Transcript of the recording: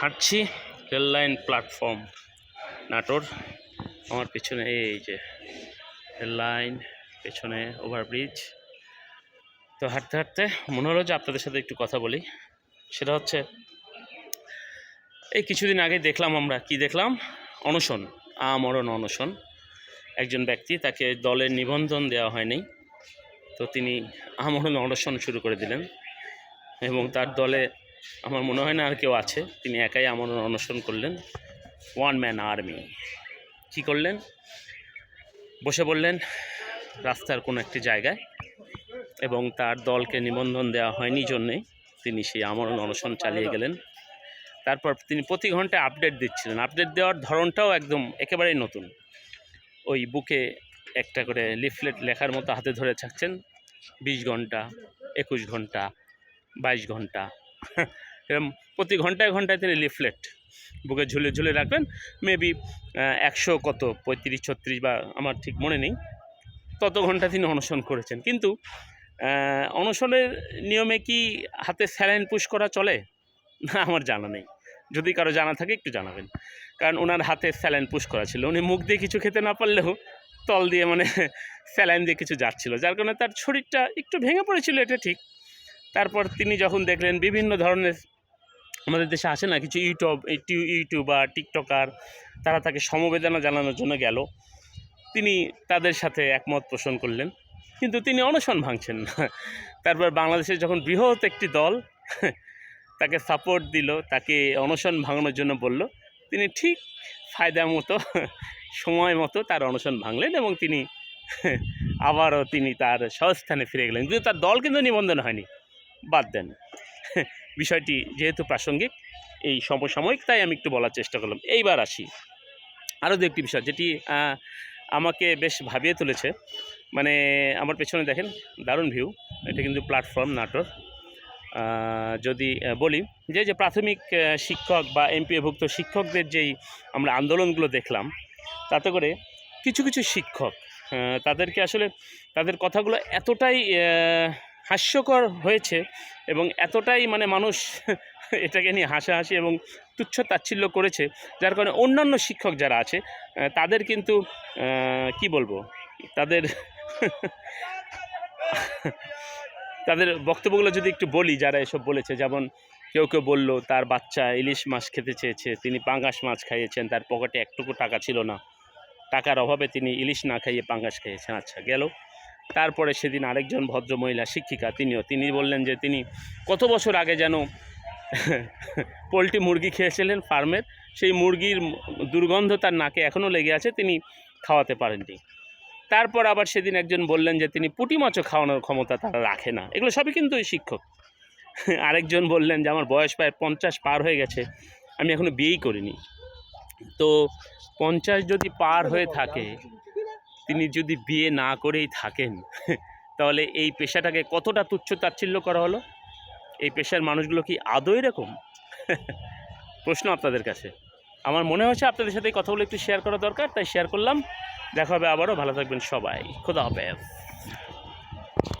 হাঁটছি rail line platform Natore. আমার পেছনে এই যে রেল লাইন পেছনে ওভারব্রিজ। তো হাঁটতে হাঁটতে মনে হলো যে আপনাদের সাথে একটু কথা বলি। সেটা হচ্ছে, এই কিছুদিন আগে দেখলাম আমরা, কি দেখলাম? অনশন, আমরণ অনশন। একজন ব্যক্তি তাকে দলের নিবন্ধন দেওয়া হয়নি। তো তিনি আমরণ অনশন শুরু করে দিলেন। এবং তার দলে আমার মনে হয় না আর কেউ আছে। তিনি একাই আমরণ অনশন করলেন। ওয়ান ম্যান আর্মি কী করলেন? বসে বললেন, রাস্তার কোনো একটি জায়গায়। এবং তার দলকে নিবন্ধন দেওয়া হয়নি জন্যে তিনি সেই আমরণ অনশন চালিয়ে গেলেন। তারপর তিনি প্রতি ঘন্টায় আপডেট দিচ্ছিলেন। আপডেট দেওয়ার ধরনটাও একদম একেবারেই নতুন। ওই বুকে একটা করে লিফলেট লেখার মতো হাতে ধরে থাকছেন। বিশ ঘণ্টা, একুশ ঘণ্টা বাইশ ঘণ্টা। এরকম প্রতি ঘন্টায় ঘন্টায় তিনি লিফলেট, বুকে ঝুলে ঝুলে রাখবেন মেবি একশো কত, পঁয়ত্রিশ, ছত্রিশ বা আমার ঠিক মনে নেই, তত ঘণ্টা তিনি অনশন করেছেন। কিন্তু অনশনের নিয়মে কি হাতে স্যালাইন পুশ করা চলে? না, আমার জানা নেই। যদি কারও জানা থাকে, একটু জানাবেন। কারণ ওনার হাতে স্যালাইন পুশ করা ছিল। উনি মুখ দিয়ে কিছু খেতে না পারলেও তল দিয়ে মানে স্যালাইন দিয়ে কিছু যাচ্ছিল, যার কারণে তার শরীরটা একটু ভেঙে পড়েছিল, এটা ঠিক। তারপর তিনি যখন দেখলেন বিভিন্ন ধরনের আমাদের দেশে আসে না কিছু ইউটিউব ইউটিউবার, টিকটকার, তারা তাকে সমবেদনা জানানোর জন্য গেল। তিনি তাদের সাথে একমত পোষণ করলেন। কিন্তু তিনি অনশন ভাঙছেন না। তারপর বাংলাদেশের যখন বৃহৎ একটি দল তাকে সাপোর্ট দিল, তাকে অনশন ভাঙানোর জন্য বলল, তিনি ঠিক ফায়দা মতো, সময় মতো তার অনশন ভাঙলেন এবং তিনি আবারও তিনি তার স্বস্থানে ফিরে গেলেন। কিন্তু তার দল কিন্তু নিবন্ধন হয়নি। বাদ দেন। বিষয়টি যেহেতু প্রাসঙ্গিক, এই সমসাময়িক, তাই আমি একটু বলার চেষ্টা করলাম। এইবার আসি। আরও দু একটি বিষয়, যেটি আমাকে বেশ ভাবিয়ে তুলেছে। মানে আমার পেছনে দেখেন, দারুণ ভিউ। এটা কিন্তু প্ল্যাটফর্ম, নাটোর। যদি বলি যে যে প্রাথমিক শিক্ষক বা এমপিএভুক্ত শিক্ষকদের যেই আমরা আন্দোলনগুলো দেখলাম, তাতে করে কিছু কিছু শিক্ষক তাদেরকে আসলে, তাদের কথাগুলো এতটাই হাস্যকর হয়েছে এবং এতটাই মানে মানুষ এটাকে নিয়ে হাসাহাসি এবং তুচ্ছ তাচ্ছিল্য করেছে, যার কারণে অন্যান্য শিক্ষক যারা আছে তাদের কিন্তু কি বলব, তাদের তাদের বক্তব্যগুলো যদি একটু বলি, যারা এসব বলেছে, যেমন কেউ কেউ বলল, তার বাচ্চা ইলিশ মাছ খেতে চেয়েছে, তিনি পাঙ্গাস মাছ খাইয়েছেন, তার পকেটে একটুকু টাকা ছিল না, টাকার অভাবে তিনি ইলিশ না খাইয়ে পাঙ্গাস খেয়েছেন আচ্ছা গেল। তারপরে সেদিন আরেকজন ভদ্র মহিলা শিক্ষিকা, তিনিও, তিনি বললেন যে তিনি কত বছর আগে যেন পোলট্রি মুরগি খেয়েছিলেন ফার্মের, সেই মুরগির দুর্গন্ধ তার নাকে এখনও লেগে আছে, তিনি খাওয়াতে পারেননি। তারপর আবার সেদিন একজন বললেন যে তিনি পুঁটি মাছও খাওয়ানোর ক্ষমতা তারা রাখে না। এগুলো সবই কিন্তু ওই শিক্ষক। আরেকজন বললেন যে আমার বয়স প্রায় পঞ্চাশ পার হয়ে গেছে, আমি এখনও বিয়েই করিনি। তো পঞ্চাশ যদি পার হয়ে থাকে তিনি যদি বিয়ে না করেই থাকেন, তাহলে এই পেশাটাকে কতটা তুচ্ছ তাচ্ছিল্য করা হলো? এই পেশার মানুষগুলো কি আদৌ এরকম? প্রশ্ন আপনাদের কাছে। আমার মনে হচ্ছে আপনাদের সাথে কথাগুলো একটু শেয়ার করা দরকার, তাই শেয়ার করলাম। দেখা হবে আবারও, ভালো থাকবেন সবাই। খোদা হাফেজ।